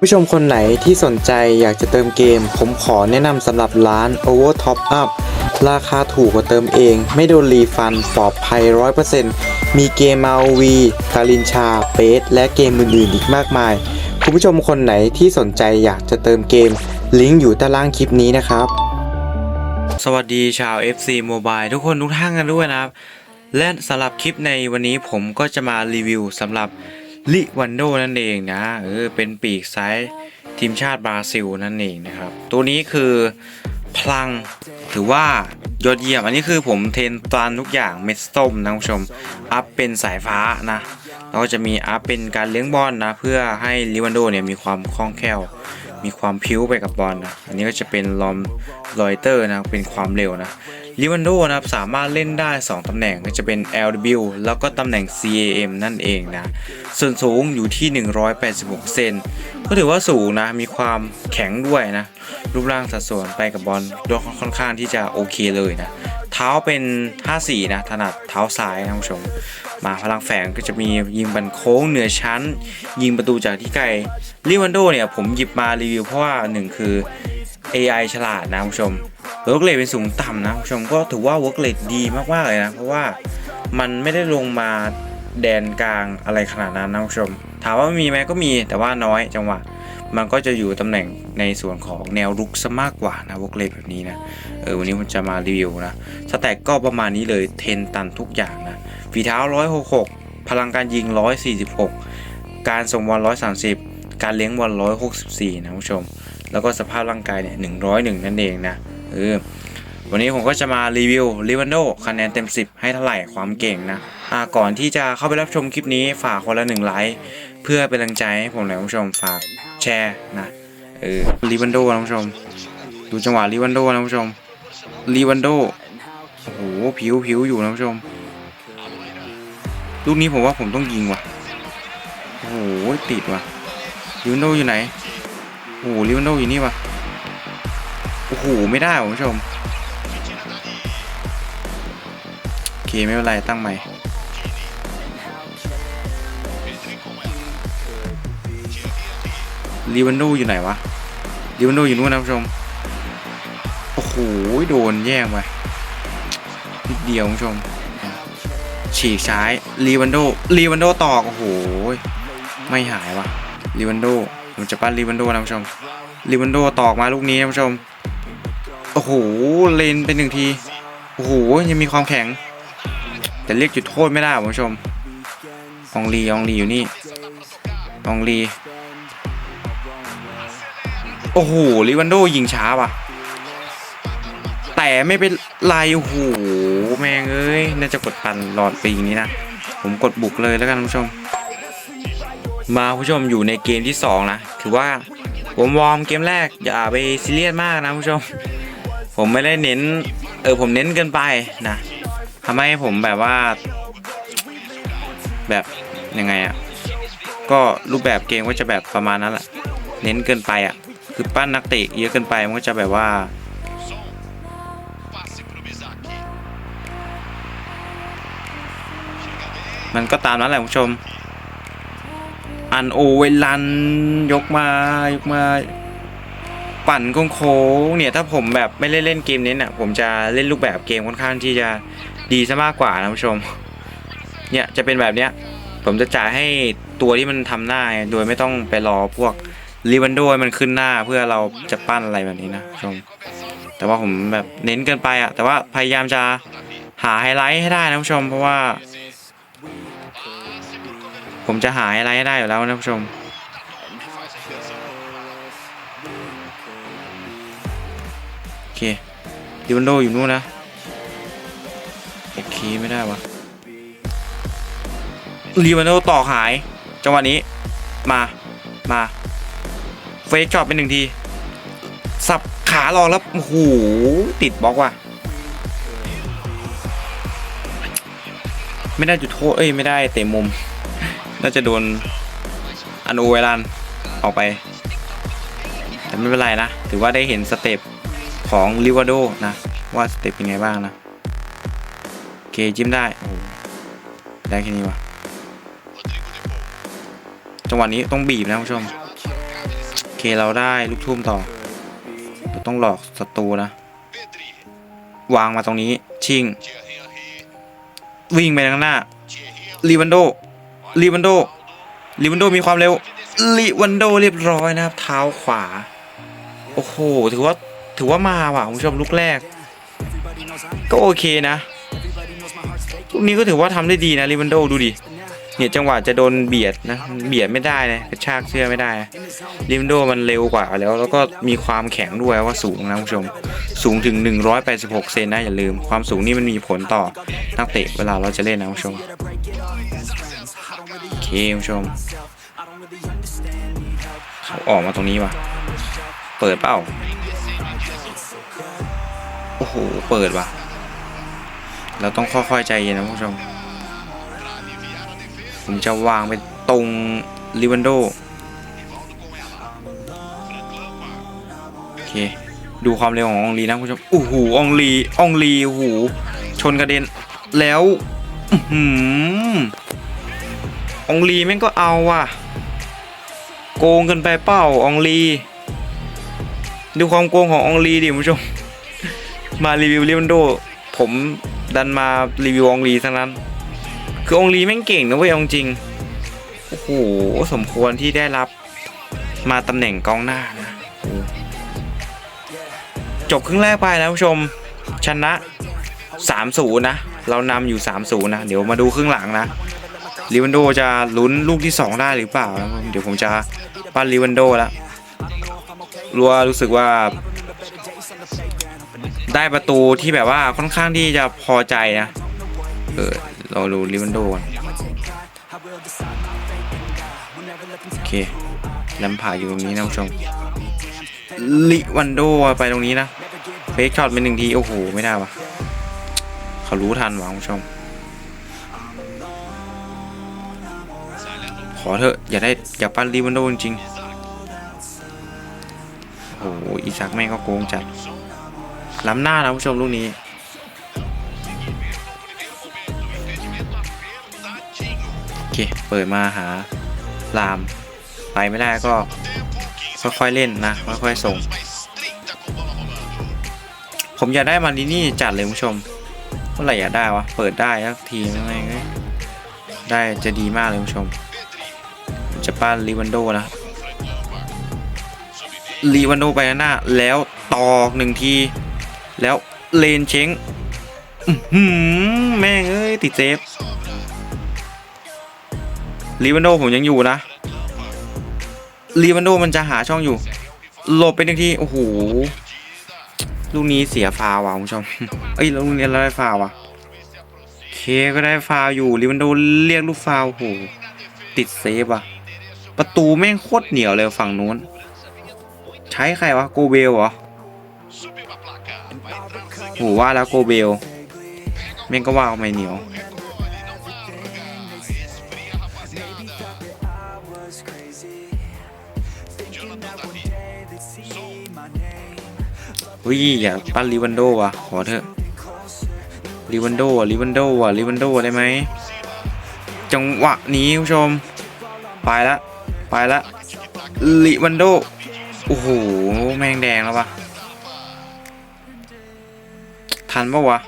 ผู้ชมคนไหนที่สนใจอยากจะเติมเกม ผมขอแนะนำสำหรับร้าน Over Top Up ราคาถูกกว่าเติมเอง ไม่โดนรีฟันปลอดภัย 100%มีเกม ROV กาลินชาเปสและเกมอื่นๆอีกมากมาย คุณผู้ชมคนไหนที่สนใจอยากจะเติมเกม ลิงก์อยู่ใต้ล่างคลิปนี้นะครับ สวัสดีชาว FC Mobile ทุกคนทุกท่านกันด้วยนะครับ และสำหรับคลิปในวันนี้ผมก็จะมารีวิวสำหรับ ลิวันโดนั่นเองนะเออเป็นปีกซ้ายทีมชาติบราซิลนั่นเองนะครับ ตัวนี้คือพลังถือว่ายอดเยี่ยมอันนี้คือผมเทนตานทุกอย่างเม็ดส้มนะคุณผู้ชม อัพเป็นสายฟ้านะแล้วก็จะมีอัพเป็นการเลี้ยงบอลนะ เพื่อให้ลิวันโดเนี่ยมีความคล่องแคล่ว มีความพิ้วไปกับบอลนะ อันนี้ก็จะเป็นลอมลอยเตอร์นะ เป็นความเร็วนะ ลิวันโดนะครับสามารถเล่นได้ 2 ตำแหน่งก็จะเป็น LW แล้วก็ตำแหน่ง CAM นั่นเองนะ ส่วนสูงอยู่ที่ 186 เซน ก็ถือว่าสูงนะ มีความแข็งด้วยนะ รูปร่างสัดส่วนไปกับบอลด้วยค่อนข้างที่จะโอเคเลยนะ เท้าเป็น 54 นะ ถนัดเท้าซ้ายนะคุณผู้ชม มาพลังแฝงก็จะมียิงบันโค้งเหนือชั้น ยิงประตูจากที่ไกลลิวันโดเนี่ยผมหยิบมารีวิวเพราะว่าหนึ่งคือ AI ฉลาดนะคุณผู้ชม เวิร์กเลทเป็นสูงต่ำนะคุณผู้ชมก็ถือว่าเวิร์กเลทดีมากๆเลยนะ เพราะว่ามันไม่ได้ลงมาแดนกลางอะไรขนาดนั้นนะคุณผู้ชม ถามว่ามีไหมก็มีแต่ว่าน้อยจังหวะมันก็จะอยู่ตำแหน่งในส่วนของแนวรุกซะมากกว่านะเวิร์กเลทแบบนี้นะเออวันนี้ผมจะมารีวิวนะสแต็กก็ประมาณนี้เลยเทนตันทุกอย่างนะฝีเท้า 166 พลังการยิง 146 การส่งบอล130 การเลี้ยงบอล164 นะคุณผู้ชม แล้วก็สภาพร่างกายเนี่ย101 นั่นเองนะ เออวันนี้ผมก็จะมารีวิวลิวันโดคะแนนเต็ม 10 ให้เท่าไหร่ความเก่งนะอ่าก่อนที่จะเข้าไปรับชมคลิปนี้ฝากคนละหนึ่งไลค์เพื่อเป็นกำลังใจให้ผมหน่อยคุณผู้ชมฝากแชร์นะเออลิวันโดนะคุณผู้ชม ดูจังหวะลิวันโดนะคุณผู้ชมลิวันโดโอ้โหผิวผิวอยู่นะคุณผู้ชมลูกนี้ผมว่าผมต้องยิงว่ะโอ้โหติดว่ะลิวันโดอยู่ไหนโอ้โหลิวันโดอยู่นี่ว่ะ โอ้โห ไม่ได้คุณผู้ชม โอเค ไม่เป็นไร ตั้งใหม่ ลีวันโดอยู่ไหนวะ ลีวันโดอยู่นู่นนะคุณผู้ชม โอ้โห โดนแย่งไปนิดเดียวคุณผู้ชม ฉีกซ้าย ลีวันโดลีวันโดตอก โอ้โห ไม่หายวะลีวันโดผมจะปั้นลีวันโดนะคุณผู้ชมลีวันโดตอกมาลูกนี้นะคุณผู้ชม โอ้โห เลนเป็นหนึ่งที โอ้โห ยังมีความแข็ง แต่เรียกจุดโทษไม่ได้คุณผู้ชม อองลีอองลีอยู่นี่ อองลี โอ้โห ลิวันโดยิงช้าว่ะ แต่ไม่เป็นไรโอ้โห แม่งเอ้ย น่าจะกดปั่นหลอดไปอย่างนี้นะ ผมกดบุกเลยแล้วกันคุณผู้ชม มาคุณผู้ชมอยู่ในเกมที่ 2 นะ ถือว่าผมวอร์มเกมแรกอย่าไปซีเรียสมากนะคุณผู้ชม ผมไม่ได้เน้น เออผมเน้นเกินไปนะทำให้ผมแบบว่า แบบยังไงอะ่ะก็รูปแบบเกมก็จะแบบประมาณนั้นแหละเน้นเกินไปอะ่ะคือปั้นนักเตะเยอะเกินไปมันก็จะแบบว่ามันก็ตามนั้นแหละคุณผู้ชม อันโอเวลัน ยกมายกมา ปั่นโค้งๆเนี่ยถ้าผมแบบไม่ได้เล่นเกมนี้เนี่ยผมจะเล่นรูปแบบเกมค่อนข้างที่จะดีซะมากกว่านะผู้ชม เนี่ยจะเป็นแบบเนี้ยผมจะจ่ายให้ตัวที่มันทำหน้าโดยไม่ต้องไปรอพวกรีวันโด้มันขึ้นหน้าเพื่อเราจะปั้นอะไรแบบนี้นะคุณผู้ชม แต่ว่าผมแบบเน้นเกินไปอะแต่ว่าพยายามจะหาไฮไลท์ให้ได้นะผู้ชม เพราะว่า ผมจะหาไฮไลท์ให้ได้อยู่แล้วนะผู้ชม เคดิวันโดอยู่นู่นนะโอเคไม่ได้วะรีวันโดต่อหาย จังหวะนี้ มา มาเฟกช็อตเป็นหนึ่งที สับขารองแล้วโอ้โหติดบล็อกว่ะ ไม่ได้จุดโทษ เอ้ย ไม่ได้เตะมุม น่าจะโดนอันโอเวลันออกไป แต่ไม่เป็นไรนะ ถือว่าได้เห็นสเต็ป ของลิวาโดนะ ว่าสเต็ปเป็นไงบ้างนะโอเคจิ้มได้ได้แค่นี้วะจังหวะนี้ต้องบีบนะผู้ชมโอเคเราได้ลูกทุ่มต่อเราต้องหลอกศัตรูนะ วางมาตรงนี้ชิง วิ่งไปข้างหน้าลีวันโดลีวันโดลีวันโดมีความเร็วลีวันโดเรียบร้อยนะครับ เท้าขวา โอ้โห ถือว่า ถือว่ามาว่ะคุณผู้ชมลูกแรก ก็โอเคนะลูกนี้ก็ถือว่าทำได้ดีนะลีวันโดดูดิเนี่ยจังหวะจะโดนเบียดนะเบียดไม่ได้นะกระชากเสื้อไม่ได้ลิมโดมันเร็วกว่าแล้ว แล้วก็มีความแข็งด้วยว่าสูงนะคุณผู้ชม สูงถึง 186 เซนนะอย่าลืม ความสูงนี่มันมีผลต่อนักเตะเวลาเราจะเล่นนะคุณผู้ชมโอเคคุณผู้ชมเขาออกมาตรงนี้ว่ะเปิดเปล่า เปิดว่ะ เราต้องค่อยๆใจเย็นนะผู้ชม ผมจะวางไปตรงลิวันโดโอเค ดูความเร็วขององลีนะผู้ชมโอ้โหอองลีองลีโอ้โหชนกระเด็นแล้วอื้อหือองลีแม่งก็เอาว่ะ โกงกินไปเป้าองลี ดูความโกงขององลีดิผู้ชม มารีวิวลิวันโด ผมดันมารีวิวองลีทั้งนั้น คือองลีแม่งเก่งนะเว้ยอาจริง โอ้โห สมควรที่ได้รับมาตำแหน่งกองหน้านะจบครึ่งแรกไปนะผู้ชม ชนะ3-0นะ เรานำอยู่3-0นะ เดี๋ยวมาดูครึ่งหลังนะลิวันโดจะลุ้นลูกที่ 2 ได้หรือเปล่านะเดี๋ยวผมจะปั้นลิวันโดแล้ว รัวรู้สึกว่าได้ประตูที่แบบว่าค่อนข้างที่จะพอใจนะ เออเราดูลิวันโดก่อนโอเคแลมผ่าอยู่ตรงนี้นะผู้ชมลิวันโดไปตรงนี้นะเฟกช็อตเป็นหนึ่งทีโอ้โหไม่ได้วะเขารู้ทันหวะคุณผู้ชม ขอเถอะอย่าได้อย่าปั้นลิวันโดจริงๆ โอ้โหอีซักแม่งก็โกงจัด ล้ำหน้านะผู้ชมลูกนี้ โอเค เปิดมาหาลาม ไปไม่ได้ก็ ค่อยๆเล่นนะ ค่อยๆส่ง ผมอยากได้มาดินี่จัดเลยผู้ชม เมื่อไหร่อยากได้วะ เปิดได้สักทีไม่ไงได้จะดีมากเลยผู้ชม จะปั้นลีวันโดนะ ลีวันโดไปหน้าแล้วตอกหนึ่งที แล้วเลนเช้งหือแม่งเอ้ยติดเซฟลีวันโดผมยังอยู่นะลีวันโดมันจะหาช่องอยู่หลบไปหนึ่งทีโอ้โหลูกนี้เสียฟาวว่ะคุณผู้ชมเอ้ยลูกนี้เราได้ฟาวว่ะเคก็ได้ฟาวอยู่ลีวันโดเรียกลูกฟาวโอ้โหติดเซฟว่ะ ประตูแม่งโคตรเหนียวเลยฝั่งนู้น ใช้ใครวะโกเบลเหรอโหว่าแล้วโกเบลแม่งก็ว่าไม่เหนียวเฮ้ยอย่าปั้นลิวันโดว่ะขอเถอะลิวันโดอะลิวันโดอะลิวันโดได้ไหมจังหวะนี้คุณผู้ชม ไปละ ไปละลิวันโด โอ้โห แมงแดงแล้วปะทันปะวะ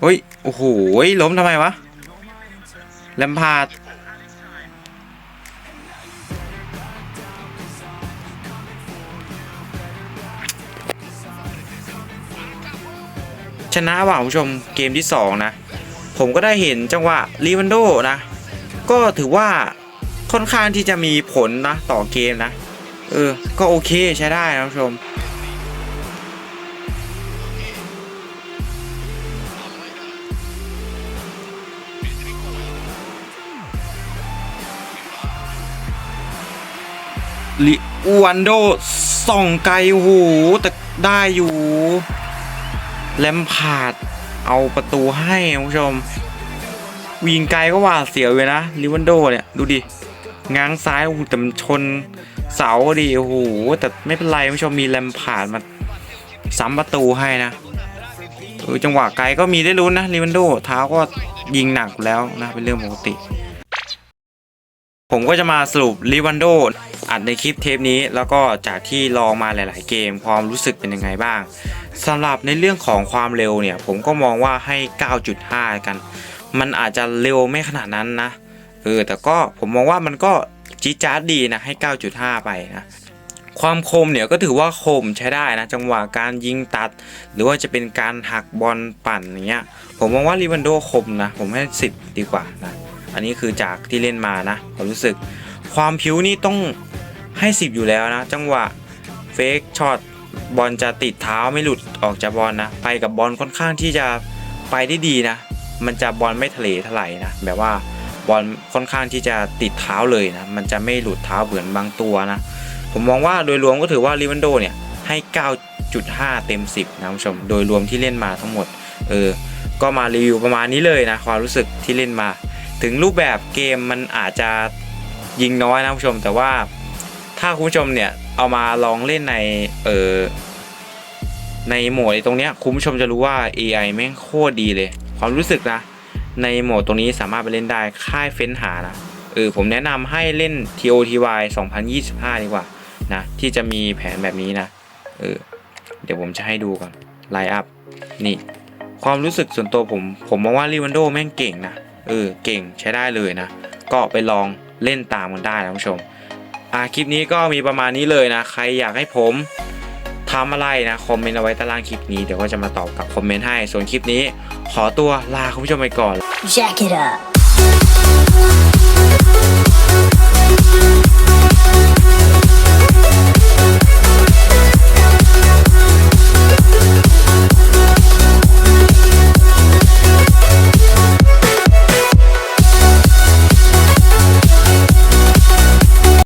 เฮ้ย โอ้โห ล้มทำไมวะแลมพาดชนะว่ะคุณผู้ชมเกมที่ 2 นะ ผมก็ได้เห็นจังหวะลีวันโดนะ ก็ถือว่า ค่อนข้างที่จะมีผลนะต่อเกมนะ เออ ก็โอเคใช้ได้นะคุณผู้ชม ลิวันโดส่องไกลโหแต่ได้อยู่แลมพาร์ดเอาประตูให้คุณผู้ชม วิงไกลก็ว่าเสียวเลยนะลิวันโดเนี่ย ดูดิ ง้างซ้ายโอ้โหแต่มันชนเสาดิโอ้โหแต่ไม่เป็นไรคุณผู้ชมมีแลมพาร์ดมาซ้ำประตูให้นะเออจังหวะไกลก็มีได้ลุ้นนะลิวันโดเท้าก็ยิงหนักแล้วนะเป็นเรื่องปกติ ผมก็จะมาสรุปลิวันโดอัดในคลิปเทปนี้ แล้วก็จากที่ลองมาหลาย ๆ เกมความรู้สึกเป็นยังไงบ้างสำหรับในเรื่องของความเร็วเนี่ย ผมก็มองว่าให้ 9.5 กัน มันอาจจะเร็วไม่ขนาดนั้นนะ เออ แต่ก็ผมมองว่ามันก็จี๊จ๊าดดีนะให้ 9.5 ไปนะความคมเนี่ยก็ถือว่าคมใช้ได้นะจังหวะการยิงตัด หรือว่าจะเป็นการหักบอลปั่นอย่างเงี้ยผมมองว่าลิวันโดคมนะ ผมให้10ดีกว่านะอันนี้คือจากที่เล่นมานะผมรู้สึก ความผิวนี่ต้องให้ 10 อยู่แล้วนะ จังหวะเฟกช็อตบอลจะติดเท้าไม่หลุดออกจากบอลนะ ไปกับบอลค่อนข้างที่จะไปได้ดีนะ มันจะบอลไม่ทะเลถลายนะแบบว่า บอลค่อนข้างที่จะติดเท้าเลยนะ มันจะไม่หลุดเท้าเหมือนบางตัวนะ ผมมองว่าโดยรวมก็ถือว่าลิวันโดเนี่ยให้ 9.5 เต็ม 10 นะคุณผู้ชม โดยรวมที่เล่นมาทั้งหมด เออ ก็มารีวิวประมาณนี้เลยนะ ความรู้สึกที่เล่นมา ถึงรูปแบบเกมมันอาจจะยิงน้อยนะคุณผู้ชม แต่ว่าถ้าคุณผู้ชมเนี่ยเอามาลองเล่นใน เออในโหมดตรงเนี้ยคุณผู้ชมจะรู้ว่า AI แม่งโคตรดีเลย ความรู้สึกนะ ในโหมดตรงนี้สามารถไปเล่นได้ค่ายเฟ้นหานะเออผมแนะนำให้เล่น TOTY 2025 ดีกว่านะที่จะมีแผนแบบนี้นะเออเดี๋ยวผมจะให้ดูก่อนไลน์อัพนี่ความรู้สึกส่วนตัวผม ผมมองว่ารีวันโดแม่งเก่งนะเออเก่งใช้ได้เลยนะ ก็ไปลองเล่นตามกันได้นะคุณผู้ชมอ่าคลิปนี้ก็มีประมาณนี้เลยนะ ใครอยากให้ผมทำอะไรนะคอมเมนต์เอาไว้ใต้ล่างคลิปนี้เดี๋ยวก็จะมาตอบกับคอมเมนต์ให้ส่วนคลิปนี้ ขอตัวลาคุณผู้ชมไปก่อน Jack it up.